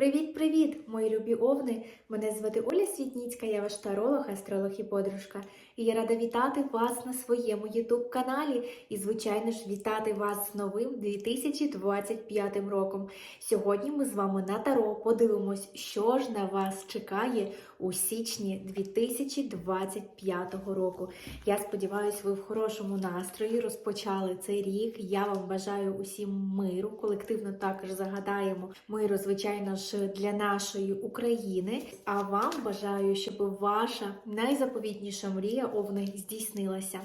Привіт-привіт, мої любі овни! Мене звати Оля Світніцька, я ваш таролог, астролог і подружка. І я рада вітати вас на своєму ютуб-каналі і, звичайно ж, вітати вас з новим 2025 роком. Сьогодні ми з вами на Таро подивимось, що ж на вас чекає у січні 2025 року. Я сподіваюся, ви в хорошому настрої розпочали цей рік. Я вам бажаю усім миру. Колективно також загадаємо миру, звичайно ж, для нашої України. А вам бажаю, щоб ваша найзаповітніша мрія овни здійснилася.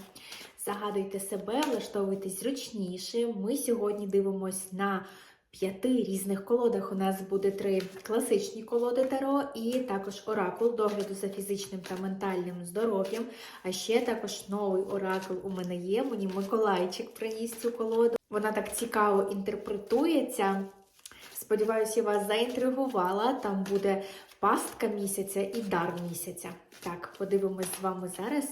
Загадуйте себе, влаштовуйтесь зручніше. Ми сьогодні дивимось на п'яти різних колодах. У нас буде три класичні колоди Таро і також оракул догляду за фізичним та ментальним здоров'ям. А ще також новий оракул у мене є. Мені Миколайчик приніс цю колоду. Вона так цікаво інтерпретується. Сподіваюся, я вас заінтригувала. Там буде пастка місяця і дар місяця. Так, подивимось з вами зараз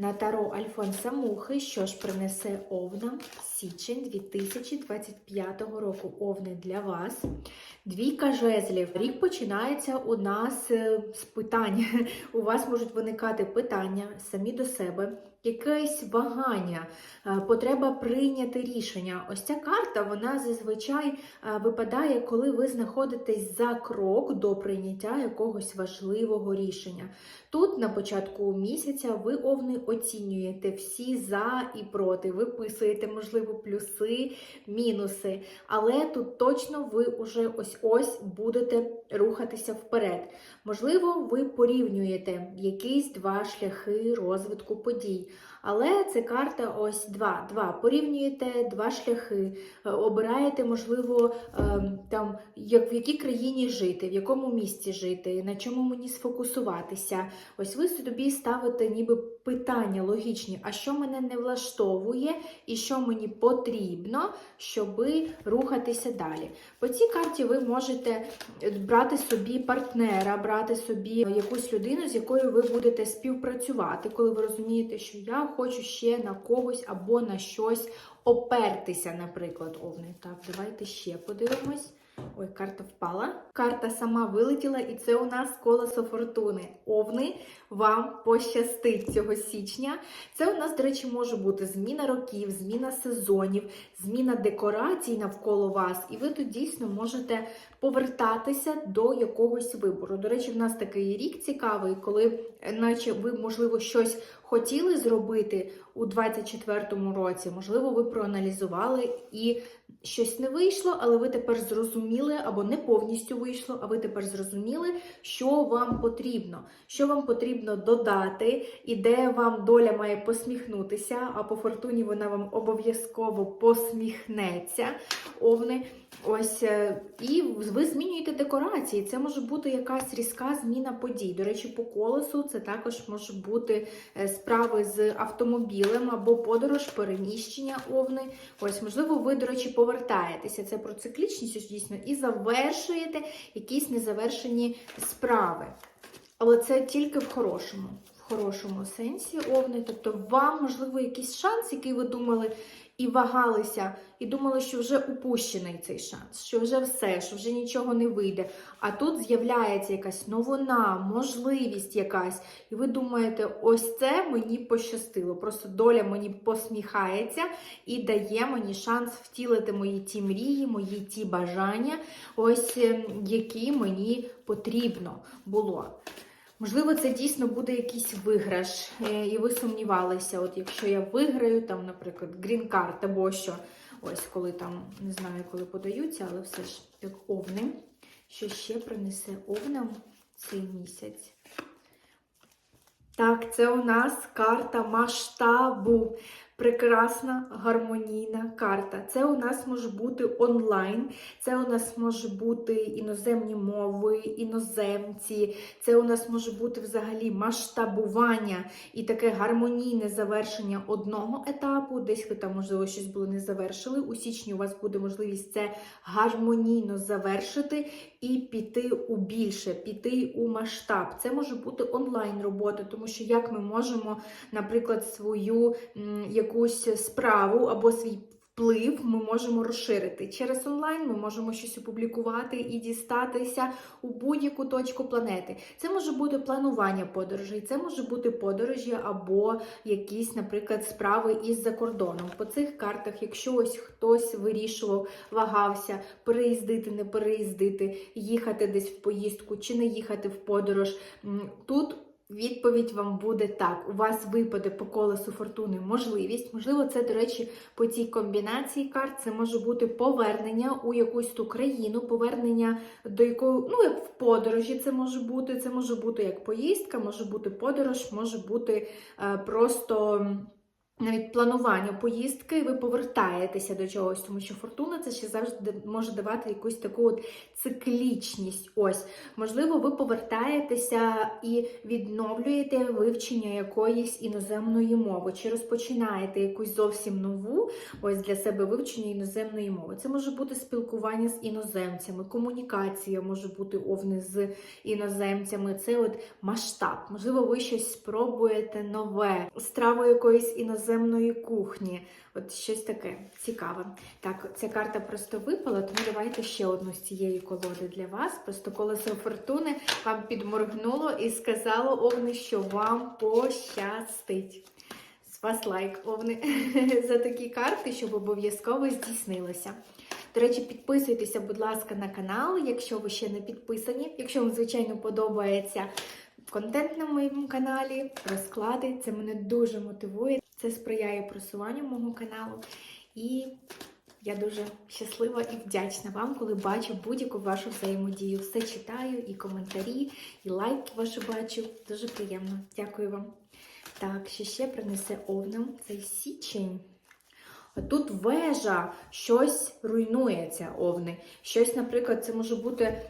на таро Альфонса Мухи, що ж принесе Овна січень 2025 року. Овни для вас. Двійка жезлів. Рік починається у нас е, з питань. У вас можуть виникати питання самі до себе, якесь вагання, е, потреба прийняти рішення. Ось ця карта, вона зазвичай е, випадає, коли ви знаходитесь за крок до прийняття якогось важливого рішення. Тут на початку місяця ви овни оцінюєте всі за і проти, виписуєте, можливо, плюси, мінуси, але тут точно ви вже ось-ось будете рухатися вперед. Можливо, ви порівнюєте якісь два шляхи розвитку подій. Але це карта ось два. Два. Порівнюєте два шляхи, е, обираєте, можливо, е, там, як в якій країні жити, в якому місці жити, на чому мені сфокусуватися. Ось ви собі ставите ніби питання логічні, а що мене не влаштовує і що мені потрібно, щоби рухатися далі. По цій карті ви можете брати собі партнера, брати собі якусь людину, з якою ви будете співпрацювати, коли ви розумієте, що я хочу ще на когось або на щось опертися, наприклад, овни. Так, давайте ще подивимось. Ой, карта впала. Карта сама вилетіла, і це у нас колесо фортуни. Овни вам пощастить цього січня. Це у нас, до речі, може бути зміна років, зміна сезонів, зміна декорацій навколо вас, і ви тут дійсно можете повертатися до якогось вибору. До речі, в нас такий рік цікавий, коли, наче ви, можливо, щось хотіли зробити у 24-му році, можливо, ви проаналізували і щось не вийшло, але ви тепер зрозуміли, або не повністю вийшло, а ви тепер зрозуміли, що вам потрібно, що вам потрібно додати, і де вам доля має посміхнутися, а по фортуні вона вам обов'язково посміхнеться. Овни. Ось, е, і ви змінюєте декорації. Це може бути якась різка зміна подій. До речі, по колесу це також може бути е, справи з автомобілем або подорож, переміщення овни. Ось, можливо, ви, до речі, повертаєтеся. Це про циклічність дійсно, і завершуєте якісь незавершені справи. Але це тільки в хорошому. В хорошому сенсі овни. Тобто, вам, можливо, якийсь шанс, який ви думали, і вагалися, і думали, що вже упущений цей шанс, що вже все, що вже нічого не вийде. А тут з'являється якась новина, можливість якась. І ви думаєте, ось це мені пощастило. Просто доля мені посміхається і дає мені шанс втілити мої ті мрії, мої ті бажання, ось ем, які мені потрібно було. Можливо, це дійсно буде якийсь виграш, е, і ви сумнівалися, от якщо я виграю, там, наприклад, грін-карт або що, ось коли там, не знаю, коли подаються, але все ж як овни, що ще принесе овнам цей місяць. Так, це у нас карта масштабу. Прекрасна гармонійна карта. Це у нас може бути онлайн, це у нас може бути іноземні мови, іноземці, це у нас може бути взагалі масштабування і таке гармонійне завершення одного етапу. Десь ви там, можливо, щось були не завершили. У січні у вас буде можливість це гармонійно завершити і піти у більше, піти у масштаб. Це може бути онлайн робота, тому що як ми можемо, наприклад, свою якусь справу або свій вплив ми можемо розширити. Через онлайн ми можемо щось опублікувати і дістатися у будь-яку точку планети. Це може бути планування подорожей, це може бути подорожі або якісь, наприклад, справи із-за кордоном. По цих картах, якщо ось хтось вирішував, вагався, переїздити, не переїздити, їхати десь в поїздку чи не їхати в подорож, тут. Відповідь вам буде так: у вас випаде по колесу фортуни можливість. Можливо, це, до речі, по цій комбінації карт це може бути повернення у якусь ту країну, повернення до якої, ну як в подорожі, це може бути. Це може бути як поїздка, може бути подорож, може бути е, просто. Навіть планування поїздки, ви повертаєтеся до чогось, тому що фортуна це ще завжди може давати якусь таку от циклічність. Ось, можливо, ви повертаєтеся і відновлюєте вивчення якоїсь іноземної мови, чи розпочинаєте якусь зовсім нову ось для себе вивчення іноземної мови. Це може бути спілкування з іноземцями, комунікація може бути овни з іноземцями. Це от масштаб. Можливо, ви щось спробуєте нове, страву якоїсь іноземної кухні. От щось таке цікаве. Так, ця карта просто випала, тому давайте ще одну з цієї колоди для вас. Просто колесо фортуни вам підморгнуло і сказало овни, що вам пощастить. З вас лайк, овни, за такі карти, щоб обов'язково здійснилося. До речі, підписуйтеся, будь ласка, на канал, якщо ви ще не підписані. Якщо вам, звичайно, подобається контент на моєму каналі, розклади, це мене дуже мотивує. Це сприяє просуванню мого каналу. І я дуже щаслива і вдячна вам, коли бачу будь-яку вашу взаємодію. Все читаю, і коментарі, і лайки ваші бачу. Дуже приємно. Дякую вам. Так, що ще принесе овнам цей січень. Тут вежа, щось руйнується, овни. Щось, наприклад, це може бути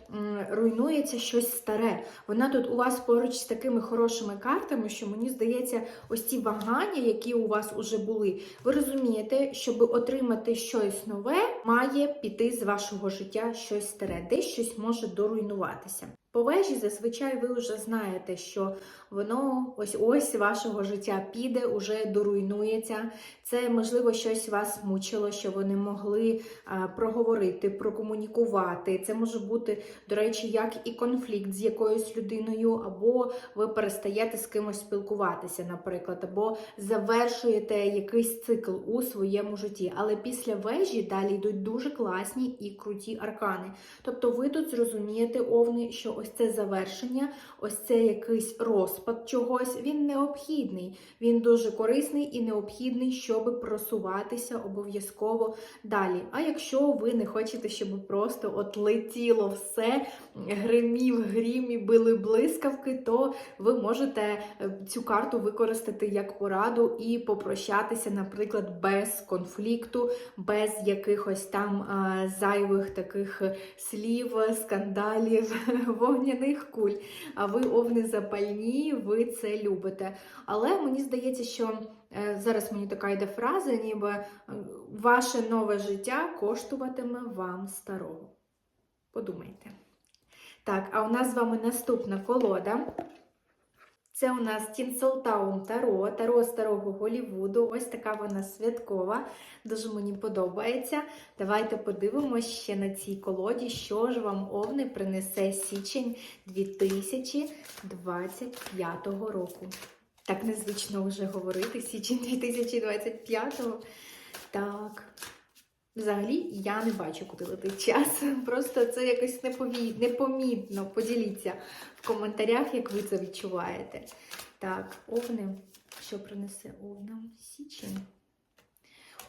руйнується щось старе. Вона тут у вас поруч з такими хорошими картами, що мені здається, ось ці вагання, які у вас уже були. Ви розумієте, щоб отримати щось нове, має піти з вашого життя щось старе, десь щось може доруйнуватися. По вежі зазвичай ви вже знаєте, що воно ось ось вашого життя піде, уже доруйнується. Це можливо щось вас мучило, що ви не могли а, проговорити, прокомунікувати. Це може бути, до речі, як і конфлікт з якоюсь людиною, або ви перестаєте з кимось спілкуватися, наприклад, або завершуєте якийсь цикл у своєму житті. Але після вежі далі йдуть дуже класні і круті аркани. Тобто, ви тут зрозумієте, овни, що ось це завершення, ось це якийсь розпад чогось, він необхідний. Він дуже корисний і необхідний, щоб просуватися обов'язково далі. А якщо ви не хочете, щоб просто от летіло все, гримів, грім і били блискавки, то ви можете е, цю карту використати як пораду і попрощатися, наприклад, без конфлікту, без якихось там а, зайвих таких слів, скандалів, вогняних куль. А ви овни запальні, ви це любите. Але мені здається, що е, зараз мені така йде фраза, ніби е, ваше нове життя коштуватиме вам старого. Подумайте. Так, а у нас з вами наступна колода. Це у нас Тінселтаун Таро, Таро старого Голівуду. Ось така вона святкова. Дуже мені подобається. Давайте подивимося ще на цій колоді, що ж вам овни принесе січень 2025 року. Так незвично вже говорити, січень 2025. Так. Взагалі, я не бачу, куди летить час. Просто це якось непові... непомітно. Поділіться в коментарях, як ви це відчуваєте. Так, овни. Що принесе овнам січень?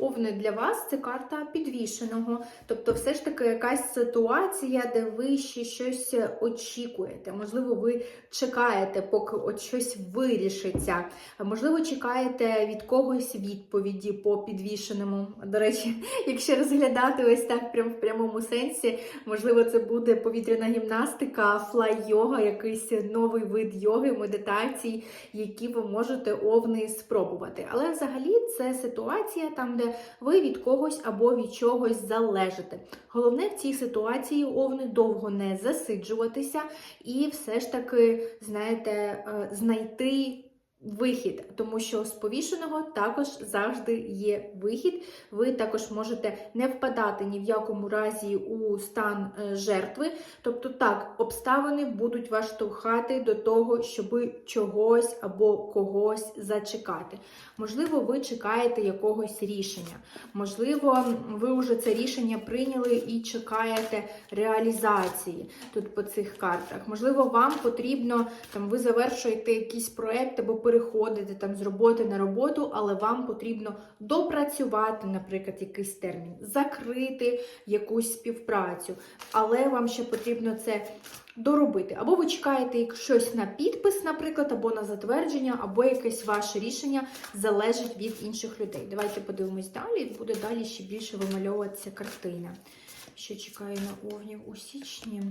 Овни для вас це карта підвішеного. Тобто, все ж таки якась ситуація, де ви ще щось очікуєте. Можливо, ви чекаєте, поки от щось вирішиться. Можливо, чекаєте від когось відповіді по підвішеному. До речі, якщо розглядати ось так прям в прямому сенсі, можливо, це буде повітряна гімнастика, флай-йога, якийсь новий вид йоги, медитацій, які ви можете овни спробувати. Але взагалі це ситуація там, де ви від когось або від чогось залежите. Головне в цій ситуації овни довго не засиджуватися і все ж таки, знаєте, е, знайти вихід, тому що з повішеного також завжди є вихід. Ви також можете не впадати ні в якому разі у стан е, жертви. Тобто, так, обставини будуть вас штовхати до того, щоб чогось або когось зачекати. Можливо, ви чекаєте якогось рішення. Можливо, ви вже це рішення прийняли і чекаєте реалізації тут по цих картах. Можливо, вам потрібно там ви завершуєте якийсь проект або переходите там з роботи на роботу, але вам потрібно допрацювати, наприклад, якийсь термін, закрити якусь співпрацю, але вам ще потрібно це доробити. Або ви чекаєте щось на підпис, наприклад, або на затвердження, або якесь ваше рішення залежить від інших людей. Давайте подивимось далі. Буде далі ще більше вимальовуватися картина. Що чекає на овнів у січні?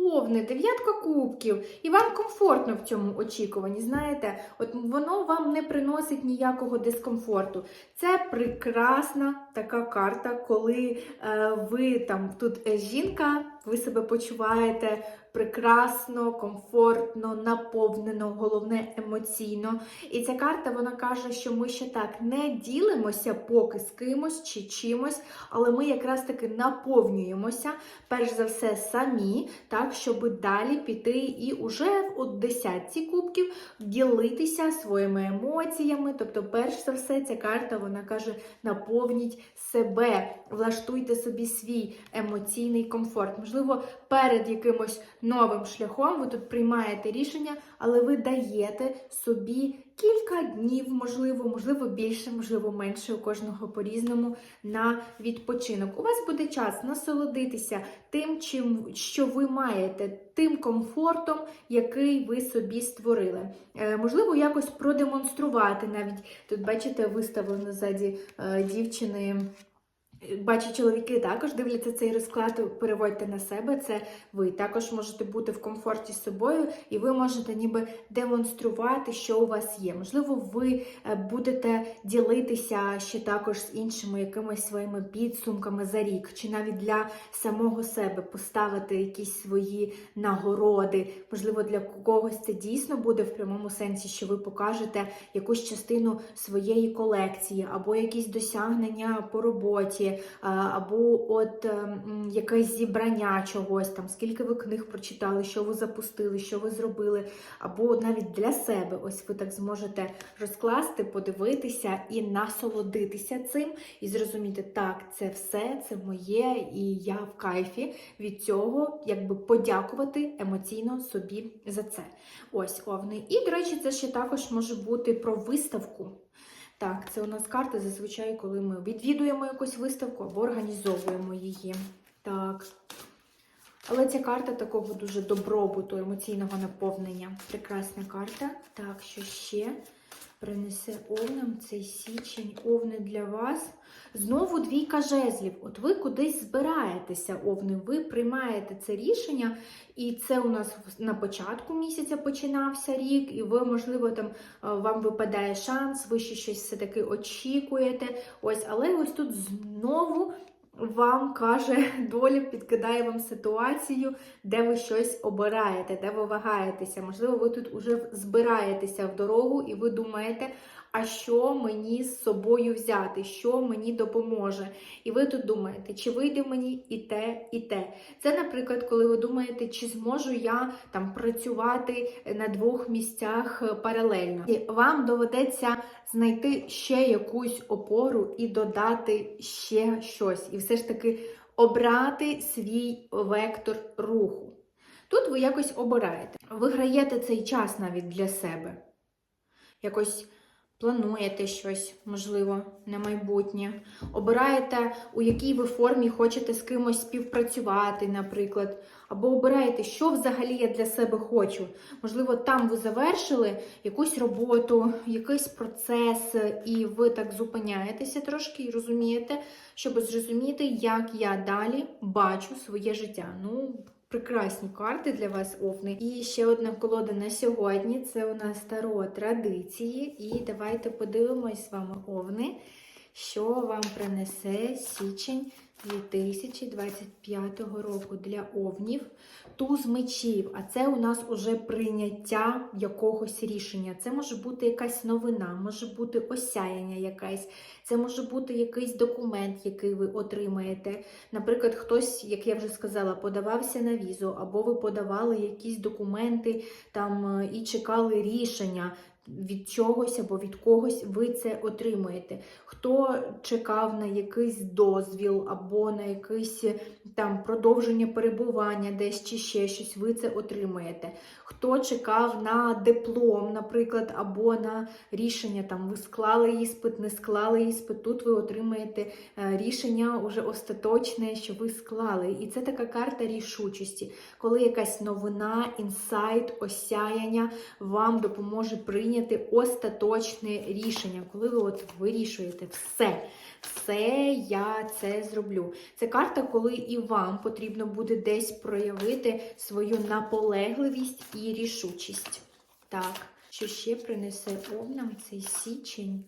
Овни, дев'ятка кубків, і вам комфортно в цьому очікуванні. Знаєте, от воно вам не приносить ніякого дискомфорту. Це прекрасна така карта, коли е, ви там тут е, жінка, ви себе почуваєте прекрасно, комфортно, наповнено, головне емоційно. І ця карта вона каже, що ми ще так не ділимося поки з кимось чи чимось, але ми якраз таки наповнюємося, перш за все, самі, так, щоб далі піти і уже у десятці кубків ділитися своїми емоціями. Тобто, перш за все, ця карта вона каже: наповніть себе, влаштуйте собі свій емоційний комфорт. Можливо, перед якимось новим шляхом ви тут приймаєте рішення, але ви даєте собі кілька днів, можливо, можливо, більше, можливо, менше у кожного по-різному на відпочинок. У вас буде час насолодитися тим, чим що ви маєте, тим комфортом, який ви собі створили. Е, можливо, якось продемонструвати навіть тут, бачите, виставлено ззаді е, дівчини. Бачу, чоловіки також дивляться цей розклад, переводьте на себе. Це ви також можете бути в комфорті з собою, і ви можете ніби демонструвати, що у вас є. Можливо, ви е, будете ділитися ще також з іншими якимись своїми підсумками за рік, чи навіть для самого себе поставити якісь свої нагороди. Можливо, для когось це дійсно буде в прямому сенсі, що ви покажете якусь частину своєї колекції або якісь досягнення по роботі або от ем, якесь зібрання чогось, там, скільки ви книг прочитали, що ви запустили, що ви зробили, або навіть для себе. Ось ви так зможете розкласти, подивитися і насолодитися цим, і зрозуміти, так, це все, це моє, і я в кайфі від цього, якби подякувати емоційно собі за це. Ось овни. І, до речі, це ще також може бути про виставку. Так, це у нас карти зазвичай, коли ми відвідуємо якусь виставку або організовуємо її. Так. Але ця карта такого дуже добробуту, емоційного наповнення. Прекрасна карта. Так, що ще принесе овнам цей січень, овни для вас. Знову двійка жезлів. От ви кудись збираєтеся, овни, ви приймаєте це рішення, і це у нас на початку місяця починався рік, і ви, можливо, там вам випадає шанс, ви ще щось все-таки очікуєте. Ось, але ось тут знову. Вам каже, доля підкидає вам ситуацію, де ви щось обираєте, де ви вагаєтеся. Можливо, ви тут уже збираєтеся в дорогу, і ви думаєте, а що мені з собою взяти, що мені допоможе. І ви тут думаєте, чи вийде мені і те, і те. Це, наприклад, коли ви думаєте, чи зможу я там працювати на двох місцях паралельно. І вам доведеться знайти ще якусь опору і додати ще щось. І все ж таки обрати свій вектор руху. Тут ви якось обираєте. Ви граєте цей час навіть для себе. Якось Плануєте щось, можливо, на майбутнє. Обираєте, у якій ви формі хочете з кимось співпрацювати, наприклад. Або обираєте, що взагалі я для себе хочу. Можливо, там ви завершили якусь роботу, якийсь процес, і ви так зупиняєтеся трошки і розумієте, щоб зрозуміти, як я далі бачу своє життя. Ну, Прекрасні карти для вас, овни. І ще одна колода на сьогодні це у нас таро традиції. І давайте подивимось з вами овни, що вам принесе січень 2025 року для овнів. Туз мечів, а це у нас уже прийняття якогось рішення. Це може бути якась новина, може бути осяяння якесь, це може бути якийсь документ, який ви отримаєте. Наприклад, хтось, як я вже сказала, подавався на візу, або ви подавали якісь документи там е, і чекали рішення. Від чогось або від когось ви це отримуєте. Хто чекав на якийсь дозвіл, або на якесь там продовження перебування десь чи ще щось, ви це отримуєте. Хто чекав на диплом, наприклад, або на рішення, там ви склали іспит, не склали іспит, тут ви отримаєте е, рішення уже остаточне, що ви склали. І це така карта рішучості, коли якась новина, інсайт, осяяння вам допоможе прийняти остаточне рішення, коли ви от вирішуєте все. Все я це зроблю. Це карта, коли і вам потрібно буде десь проявити свою наполегливість і рішучість. Так, що ще принесе овнам цей січень?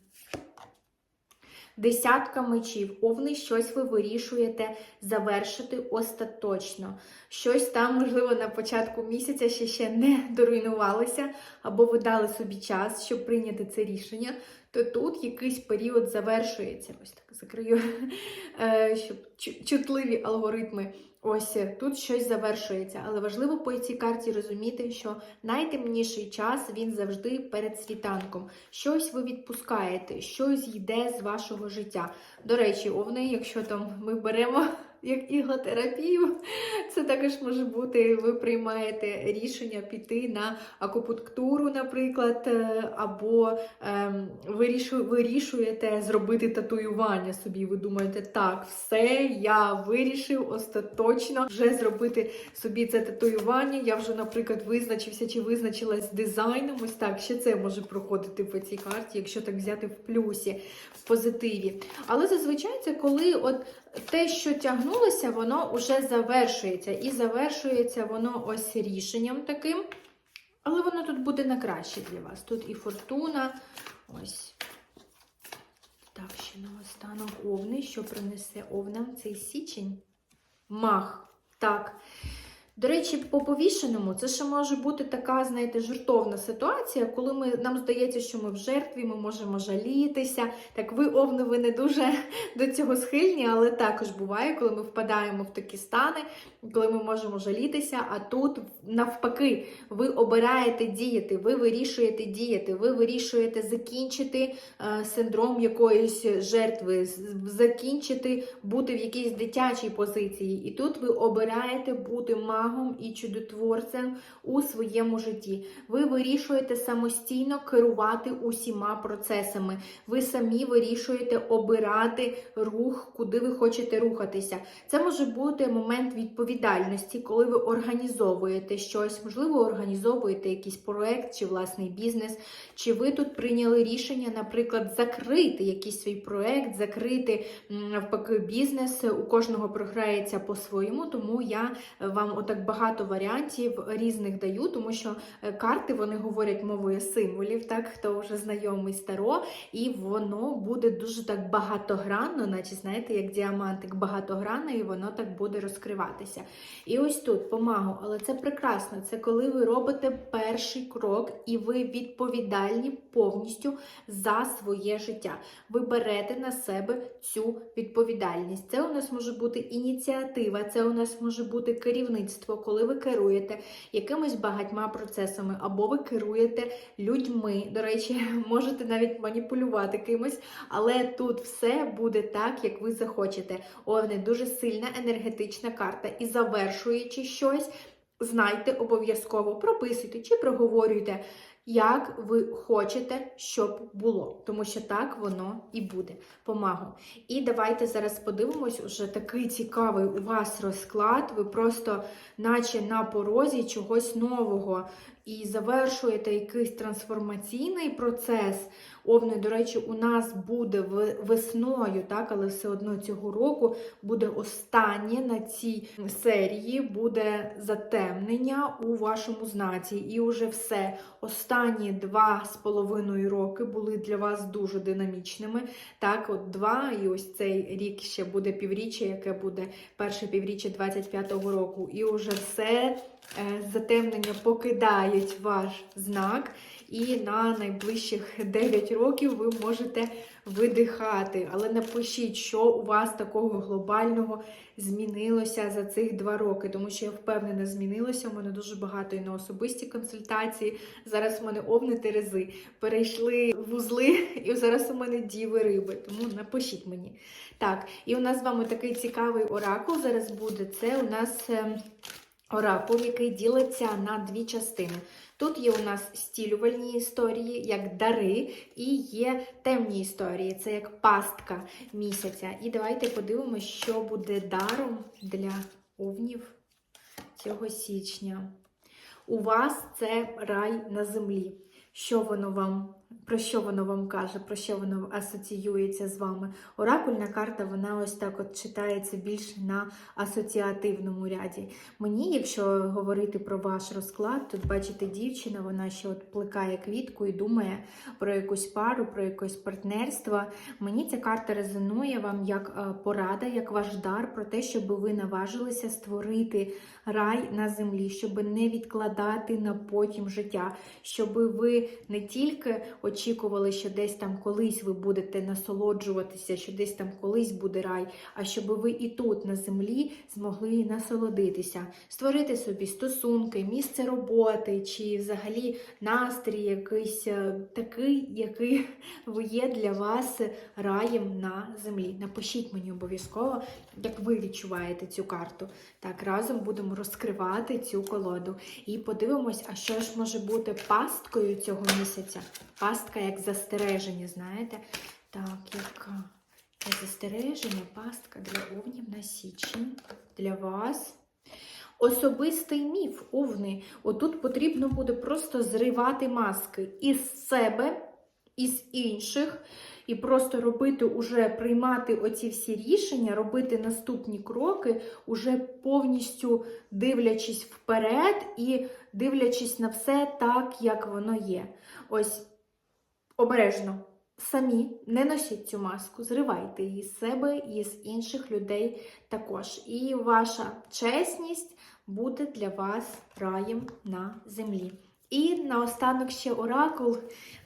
Десятка мечів. Овни, щось ви вирішуєте завершити остаточно. Щось там, можливо, на початку місяця ще, ще не доруйнувалося, або ви дали собі час, щоб прийняти це рішення, то тут якийсь період завершується. Ось так закрию, Е, щоб чутливі алгоритми. Ось е, тут щось завершується, але важливо по цій карті розуміти, що найтемніший час він завжди перед світанком. Щось ви відпускаєте, щось йде з вашого життя. До речі, овни, якщо там ми беремо як іглотерапію, це також може бути, ви приймаєте рішення піти на акупунктуру, наприклад, е, або ем, вирішуєте зробити татуювання собі. Ви думаєте, так, все, я вирішив остаточно вже зробити собі це татуювання. Я вже, наприклад, визначився чи визначилась з дизайном. Ось так, ще це може проходити по цій карті, якщо так взяти в плюсі, в позитиві. Але зазвичай це коли от те, що тягнулося, воно вже завершується. І завершується воно ось рішенням таким. Але воно тут буде на краще для вас. Тут і фортуна. Ось. Так, ще наостанок овни. Що принесе овнам цей січень? Мах. Так. До речі, по повішеному це ще може бути така, знаєте, жертовна ситуація, коли ми, нам здається, що ми в жертві, ми можемо жалітися. Так ви, овни, ви не дуже до цього схильні, але також буває, коли ми впадаємо в такі стани, коли ми можемо жалітися, а тут навпаки, ви обираєте діяти, ви вирішуєте діяти, ви вирішуєте закінчити е, синдром якоїсь жертви, закінчити бути в якійсь дитячій позиції. І тут ви обираєте бути магом і чудотворцем у своєму житті. Ви вирішуєте самостійно керувати усіма процесами. Ви самі вирішуєте обирати рух, куди ви хочете рухатися. Це може бути момент відповідальності, коли ви організовуєте щось, можливо, організовуєте якийсь проект чи власний бізнес, чи ви тут прийняли рішення, наприклад, закрити якийсь свій проект, закрити навпаки бізнес. У кожного програється по-своєму, тому я вам отак багато варіантів різних даю, тому що е, карти вони говорять мовою символів, так хто вже знайомий з Таро, і воно буде дуже так багатогранно, наче знаєте, як діамантик багатогранно, і воно так буде розкриватися. І ось тут помагу, але це прекрасно. Це коли ви робите перший крок і ви відповідальні повністю за своє життя. Ви берете на себе цю відповідальність. Це у нас може бути ініціатива, це у нас може бути керівництво, коли ви керуєте якимись багатьма процесами, або ви керуєте людьми. До речі, можете навіть маніпулювати кимось, але тут все буде так, як ви захочете. Овни дуже сильна енергетична карта. І завершуючи щось, знайте обов'язково, прописуйте чи проговорюйте. Як ви хочете, щоб було, тому що так воно і буде. Помагу. І давайте зараз подивимось, уже такий цікавий у вас розклад. Ви просто, наче на порозі чогось нового, і завершуєте якийсь трансформаційний процес. Овни, до речі, у нас буде весною, так, але все одно цього року буде останнє на цій серії, буде затемнення у вашому знаці. І уже все. Останні два з половиною роки були для вас дуже динамічними. Так, от два, і ось цей рік ще буде півріччя, яке буде перше півріччя 25-го року. І уже все е, затемнення покидають ваш знак. І на найближчих 9 років ви можете видихати. Але напишіть, що у вас такого глобального змінилося за цих два роки, тому що я впевнена, змінилося. У мене дуже багато і на особисті консультації. Зараз у мене овни терези перейшли в вузли, і зараз у мене діви риби. Тому напишіть мені. Так, і у нас з вами такий цікавий оракул зараз буде. Це у нас. ем, Оракул, який ділиться на дві частини. Тут є у нас стілювальні історії, як дари, і є темні історії, це як пастка місяця. І давайте подивимося, що буде даром для овнів цього січня. У вас це рай на землі. Що воно вам, про що воно вам каже, про що воно асоціюється з вами? Оракульна карта, вона ось так от читається більш на асоціативному ряді. Мені, якщо говорити про ваш розклад, тут бачите, дівчина, вона ще от плекає квітку і думає про якусь пару, про якесь партнерство. Мені ця карта резонує вам як е, порада, як ваш дар про те, щоб ви наважилися створити рай на землі, щоб не відкладати на потім життя, щоб ви не тільки очікували, що десь там колись ви будете насолоджуватися, що десь там колись буде рай, а щоб ви і тут на землі змогли насолодитися, створити собі стосунки, місце роботи чи взагалі настрій якийсь е, такий, який є для вас раєм на землі. Напишіть мені обов'язково, як ви відчуваєте цю карту. Так, разом будемо розкривати цю колоду і подивимось, а що ж може бути пасткою цього місяця. Пастка як застереження, знаєте? Так, яка як застереження, пастка для овнів на січень. Для вас. Особистий міф, овни. Отут потрібно буде просто зривати маски із себе, із інших, і просто робити, уже приймати оці всі рішення, робити наступні кроки, уже повністю дивлячись вперед і дивлячись на все так, як воно є. Ось обережно. Самі не носіть цю маску, зривайте її з себе і з інших людей також. І ваша чесність буде для вас раєм на землі. І наостанок ще оракул,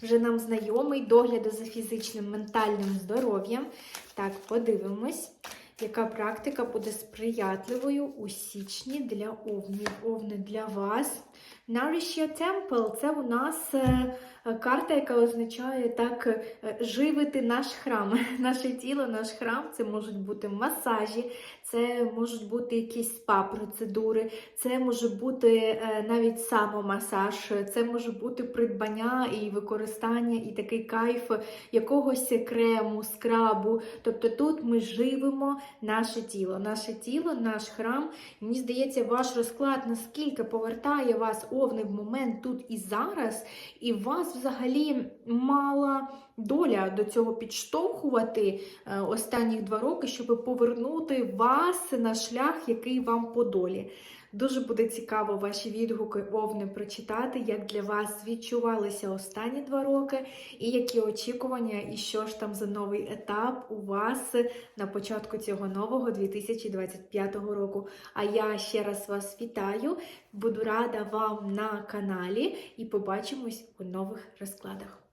вже нам знайомий догляду за фізичним ментальним здоров'ям. Так, подивимось, яка практика буде сприятливою у січні для овнів. Овни для вас. Nourish Your Temple – це у нас е, е, карта, яка означає так е, живити наш храм. Наше тіло, наш храм це можуть бути масажі, це можуть бути якісь спа-процедури, це може бути навіть самомасаж, це може бути придбання і використання, і такий кайф якогось крему, скрабу. Тобто тут ми живемо наше тіло, наше тіло, наш храм. Мені здається, ваш розклад наскільки повертає вас овни в момент тут і зараз, і вас взагалі мала доля до цього підштовхувати останні два роки, щоб повернути вас на шлях, який вам по долі. Дуже буде цікаво ваші відгуки овни прочитати, як для вас відчувалися останні два роки, і які очікування, і що ж там за новий етап у вас на початку цього нового 2025 року. А я ще раз вас вітаю, буду рада вам на каналі і побачимось у нових розкладах.